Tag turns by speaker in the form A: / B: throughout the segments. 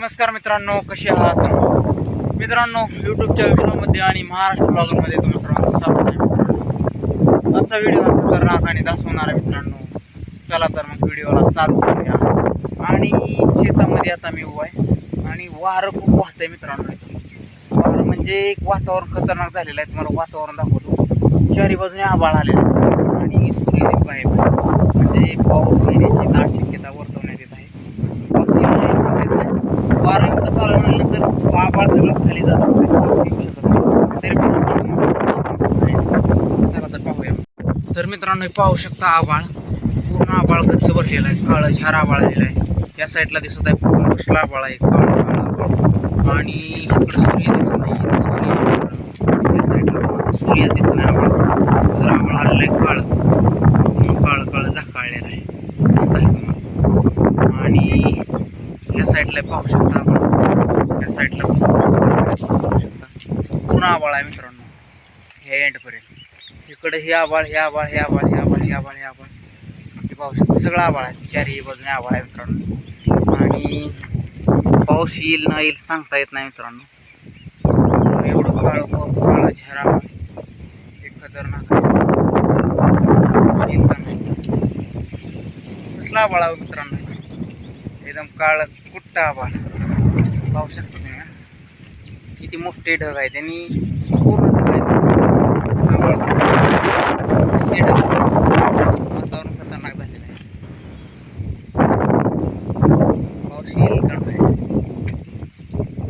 A: नमस्कार मित्रांनो कसे आहात मित्रांनो यूट्यूबच्या व्हिडिओमध्ये आणि महाराष्ट्र ब्लॉगमध्ये तुम्ही सर्वांचं स्वागत आहे मित्रांनो. आजचा व्हिडिओ खतरनाक आणि दासवणार आहे मित्रांनो. चला तर मग व्हिडिओला चालू करूया. आणि शेतामध्ये आता मी उभा आहे. आणि वारं खूप वाहत आहे मित्रांनो वारं म्हणजे एक वातावरण खतरनाक झालेलं आहे. तुम्हाला वातावरण दाखवतो. चारी बाजूने आबाळ आलेलं आहे. आणि सूर्यदीप आहे. म्हणजे पाऊस येण्याची नाशिक शक्यता वर्तवण्यात येत आहे पाऊस येईल नाही सांगता येत नाही. वारं एवढं सगळं खाली जात असते. तर मित्रांनो पाहू शकता आबाळ पूर्ण आबाळ गच्च भरलेला आहे. काळं झार आबाळ आलेला आहे. या साईडला दिसत आहे पूर्ण कसला आबाळ आहे. काळ काळं आबाळ आणि इकडे सूर्य दिसत नाही. सूर्य या साईडला सूर्य दिसत नाही आबाळ तर आबाळ आलेला आहे काळ. काळ काळ झाकाळलेला आहे. दिसत आहे आणि या साईडला पाहू शकता आपण या साईडला पण पाहू शकता पाहू शकता पूर्ण आबाळ आहे मित्रांनो. हे एंडपर्यंत इकडे हे आबाळ हे आबाळ हे आबाळ हे आबाळ हे आबाळ हे आबाळ हे पाहू सगळं आबाळ आहे. चारही बाजूने आबाळ आहे मित्रांनो. आणि पाऊस येईल ना येईल सांगता येत नाही मित्रांनो. एवढं काळं प- काळं झरा हे खतरनाक कसला आबाळ आहे हो मित्रांनो. एकदम काळ कुट्टा आबाळ पावसात किती मोठे ढग आहे त्यांनी पूर्ण ढग आहेत. वातावरण खतरनाक झालेलं आहे. पावशी येईल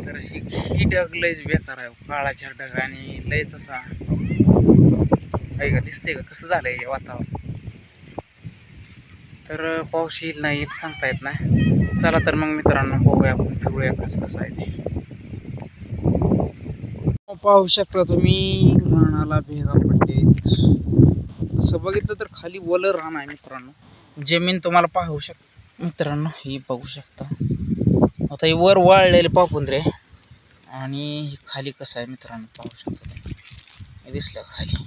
A: तर ही ही ढग लयच बेकार आहे. काळाच्या ढग आणि लयच असा ऐका का दिसते का? कसं झालंय हे वातावरण? तर पाऊस येईल नाही सांगता येत नाही. चला तर मग मित्रांनो बघूया आपण फिरूया कसं कसं आहे ते. पाहू शकता तुम्ही रानाला भेगा पडले तसं बघितलं तर खाली वलं रान आहे मित्रांनो. जमीन तुम्हाला पाहू शक मित्रांनो ही बघू शकता. आता हे वर वाळलेले पापुंद्रे आणि हे खाली कसं आहे मित्रांनो पाहू शकता हे दिसलं खाली?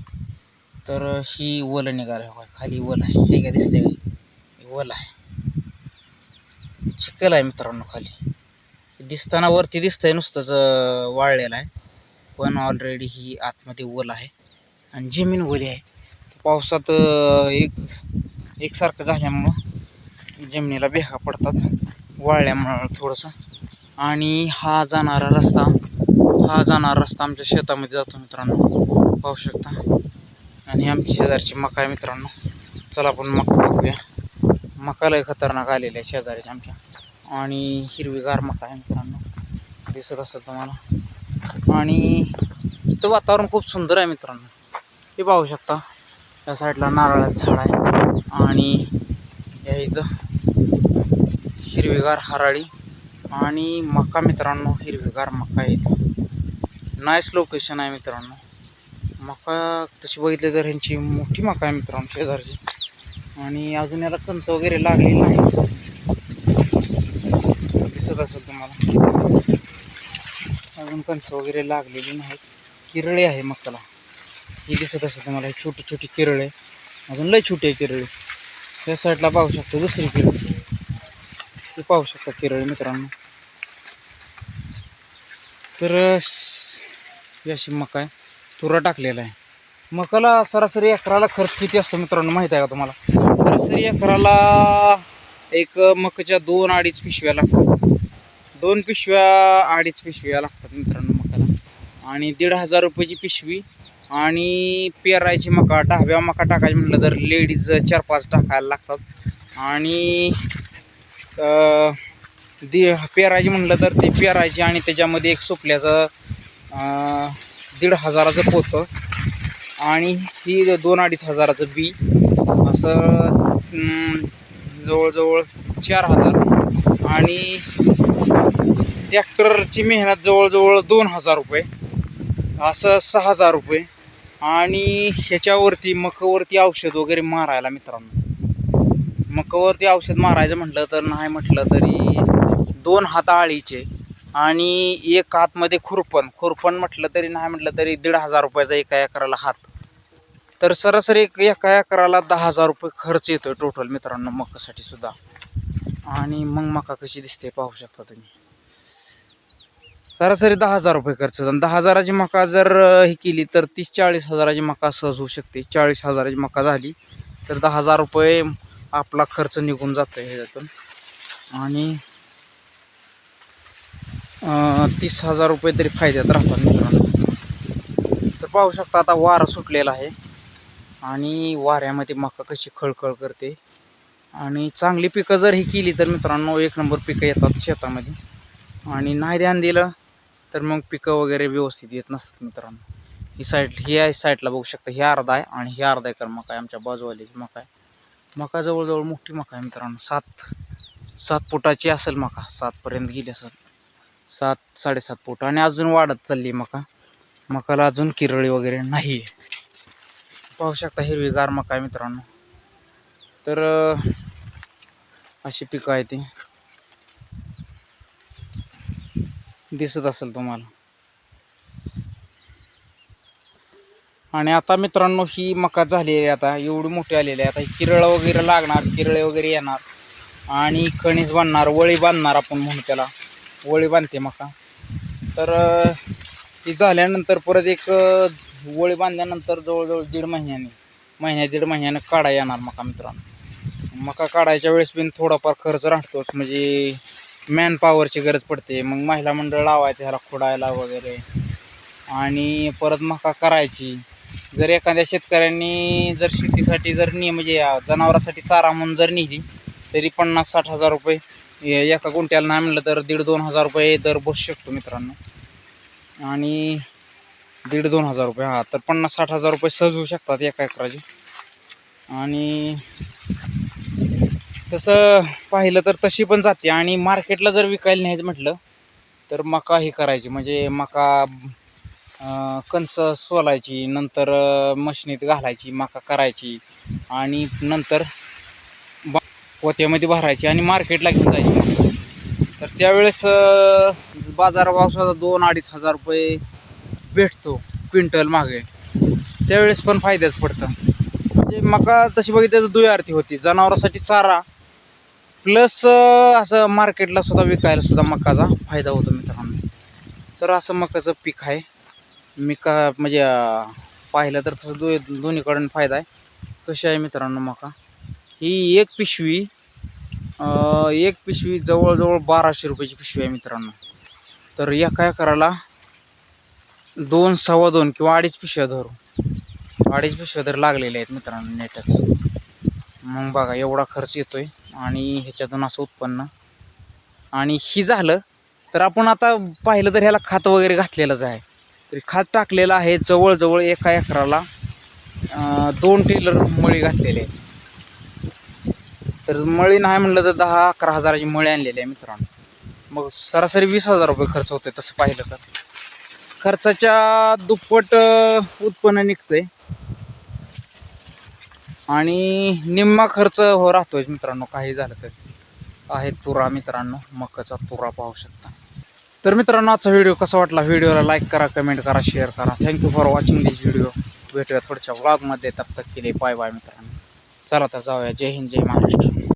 A: तर ही वल निघालं खाली वल आहे. हे काय दिसते का हे वल आहे. चिखल आहे मित्रांनो खाली. दिसताना वरती दिसतंय नुसतंच वाळलेलं आहे. पण ऑलरेडी ही आतमध्ये ओल आहे. आणि जमीन ओली आहे. पावसात एक एकसारखं झाल्यामुळं जमिनीला भेगा पडतात. वाळल्यामुळं थोडंसं. आणि हा जाणारा रस्ता हा जाणारा रस्ता आमच्या शेतामध्ये जातो मित्रांनो. पाहू शकता. आणि आमची शेजारची मका आहे मित्रांनो. चला आपण मका बघूया. मका लय खतरनाक आलेल्या आहे शेजारीच्या आमच्या. आणि हिरवीगार मका आहे मित्रांनो. दिसत असेल तुम्हाला. आणि इथं वातावरण खूप सुंदर आहे मित्रांनो. हे पाहू शकता या साईडला नारळाचं झाड आहे आणि या इथं हिरवीगार हराळी आणि मका मित्रांनो हिरवीगार मका आहे इथं. नाईस लोकेशन आहे मित्रांनो. मका तशी बघितली तर ह्यांची मोठी मका आहे मित्रांनो शेजारची. आणि अजून याला कंच वगैरे लागलेली नाही दिसत असेल तुम्हाला. अजून कणस वगैरे लागलेली नाहीत. किरळे आहे मकाला ही दिसत असेल तुम्हाला ही छोटी छोटी किरळे. अजून लय छोटी आहे किरळे. त्या साईडला पाहू शकतो दुसरी किरळ. ती पाहू शकता किरळे मित्रांनो. तर अशी मका आहे. तुरा टाकलेला आहे. मकाला सरासरी एकराला खर्च किती असतो मित्रांनो माहीत आहे का तुम्हाला? सरासरी एकराला एक मकाच्या दोन अडीच पिशव्या लागतात. दोन पिशव्या अडीच पिशव्या लागतात मित्रांनो मकाला. आणि दीड हजार रुपयाची पिशवी आणि पेरायची मका दहाव्या मका टाकायची म्हटलं तर लेडीज चार पाच टाकायला लागतात. आणि अं, दि पेरायची म्हटलं तर ते पेरायची आणि त्याच्यामध्ये एक सुपल्याचं दीड हजाराचं पोतं. आणि ही दोन अडीच हजाराचं बी. असं जवळजवळ चार हजार. आणि ट्रॅक्टरची मेहनत जवळजवळ दोन हजार रुपये. असं सहा हजार रुपये. आणि ह्याच्यावरती मकावरती औषध वगैरे मारायला मित्रांनो. मकावरती औषध मारायचं म्हटलं तर नाही म्हटलं तरी दोन हात आळीचे आणि एक हातमध्ये खुरपण. खुरपण म्हटलं तरी नाही म्हटलं तरी दीड हजार रुपयाचा एका एकराला हात. तर सरासरी एक एका एकराला दहा हजार रुपये खर्च येतो टोटल मित्रांनो मकासाठी सुद्धा. आणि मग मका कशी दिसते पाहू शकता तुम्ही. सरासरी दहा हजार रुपये खर्च आणि दहा हजाराची मका जर हे ही केली तर तीस चाळीस हजाराची मका सहज होऊ शकते. चाळीस हजाराची मका झाली तर दहा हजार रुपये आपला खर्च निघून जातो ह्याच्यातून. आणि तीस हजार रुपये तरी फायद्यात राहतात मित्रांनो. तर पाहू शकता आता वारा सुटलेला आहे. आणि वाऱ्यामध्ये मका कशी खळखळ करते. आणि चांगली पिकं जर ही केली तर मित्रांनो एक नंबर पिकं येतात शेतामध्ये. आणि नाही ध्यान दिलं तर मग पिकं वगैरे व्यवस्थित येत नसतात मित्रांनो. ही साईड ही आहे साईडला बघू शकता ही अर्धा आहे आणि ही अर्धा एकर मका आहे आमच्या बाजूवाल्याची मका आहे. मका जवळजवळ मोठी मका आहे मित्रांनो सात सात फुटाची असेल मका सातपर्यंत गेली असेल. सात साडेसात फुट आणि अजून वाढत चालली मका. मकाला अजून किरळी वगैरे नाही आहे. पाहू शकता हिरवीगार मका आहे मित्रांनो. तर अशी पिकं आहे ती. दिसत असेल तुम्हाला. आणि आता मित्रांनो ही मका झालेली आहे आता. एवढी मोठी आलेली आहे. आता ही किरळ वगैरे लागणार किरळे वगैरे येणार. आणि कणीस बांधणार वळी बांधणार आपण म्हणू त्याला. वळी बांधते मका. तर ती झाल्यानंतर परत एक वळी बांधल्यानंतर जवळजवळ दीड महिन्याने महिन्या दीड महिन्यानं काढा येणार मका मित्रांनो. मका काढायच्या वेळेस पण थोडाफार खर्च राहतोच. म्हणजे मॅन पॉवरची गरज पडते. मग महिला मंडळ लावायचं ह्याला खोडायला वगैरे. आणि परत मका करायची. जर एखाद्या शेतकऱ्यांनी जर शेतीसाठी जर नि म्हणजे जनावरासाठी चारा म्हणून जर नेली तरी पन्नास साठ हजार रुपये एका गुंट्याला नाही म्हणलं तर दीड दोन हजार रुपये दर बसू शकतो मित्रांनो. आणि दीड दोन हजार रुपये हां तर पन्नास साठ हजार रुपये सहज होऊ शकतात एका एकराचे. आणि तसं पाहिलं तर तशी पण जाते. आणि मार्केटला जर विकायला न्यायचं म्हटलं तर मका ही करायची. म्हणजे मका कणस सोलायची नंतर मशनीत घालायची मका करायची आणि नंतर बा- पोत्यामध्ये भरायची आणि मार्केटला घेऊन जायची. तर त्यावेळेस बाजारभाव सुद्धा दोन अडीच हजार रुपये भेटतो क्विंटल मागे. त्यावेळेस पण फायद्याच पडतं. म्हणजे मका तशी बघितली तर दुयार्थी होती. जनावरांसाठी चारा प्लस असं मार्केटला सुद्धा विकायला सुद्धा मकाचा फायदा होतो मित्रांनो. तर असं मकाचं पीक आहे. मी का म्हणजे पाहिलं तर तसं दो दोन्हीकडून फायदा आहे. तशी आहे मित्रांनो मका. ही एक पिशवी एक पिशवी जवळजवळ बाराशे रुपयाची पिशवी आहे मित्रांनो. तर एका एकराला दोन सव्वा दोन किंवा अडीच पिशव्या धरू. अडीच पिशव्या तर लागलेल्या आहेत मित्रांनो नेटच. मग बघा एवढा खर्च येतोय. आणि ह्याच्यातून असं उत्पन्न. आणि ही झालं तर आपण आता पाहिलं तर ह्याला खत वगैरे घातलेलंच आहे. तरी खात टाकलेलं आहे जवळजवळ एका एकराला दोन टेलर मळी घातलेले आहे तर मळी नाही म्हणलं तर दहा अकरा हजाराची मळी आणलेली आहे मित्रांनो. मग सरासरी वीस हजार रुपये खर्च होतोय तसं पाहिलं तर. खर्चाच्या दुप्पट उत्पन्न निघतंय. आणि निम्मा खर्च हो राहतोय मित्रांनो काही झालं तर. आहे तुरा मित्रांनो मकाचा तुरा पाहू शकता. तर मित्रांनो आजचा व्हिडिओ कसा वाटला? व्हिडिओला लाईक करा कमेंट करा शेअर करा. Thank you for watching this video भेटूया पुढच्या व्लॉगमध्ये तब तक केले बाय बाय मित्रांनो. चला तर जाऊया. जय हिंद जय महाराष्ट्र.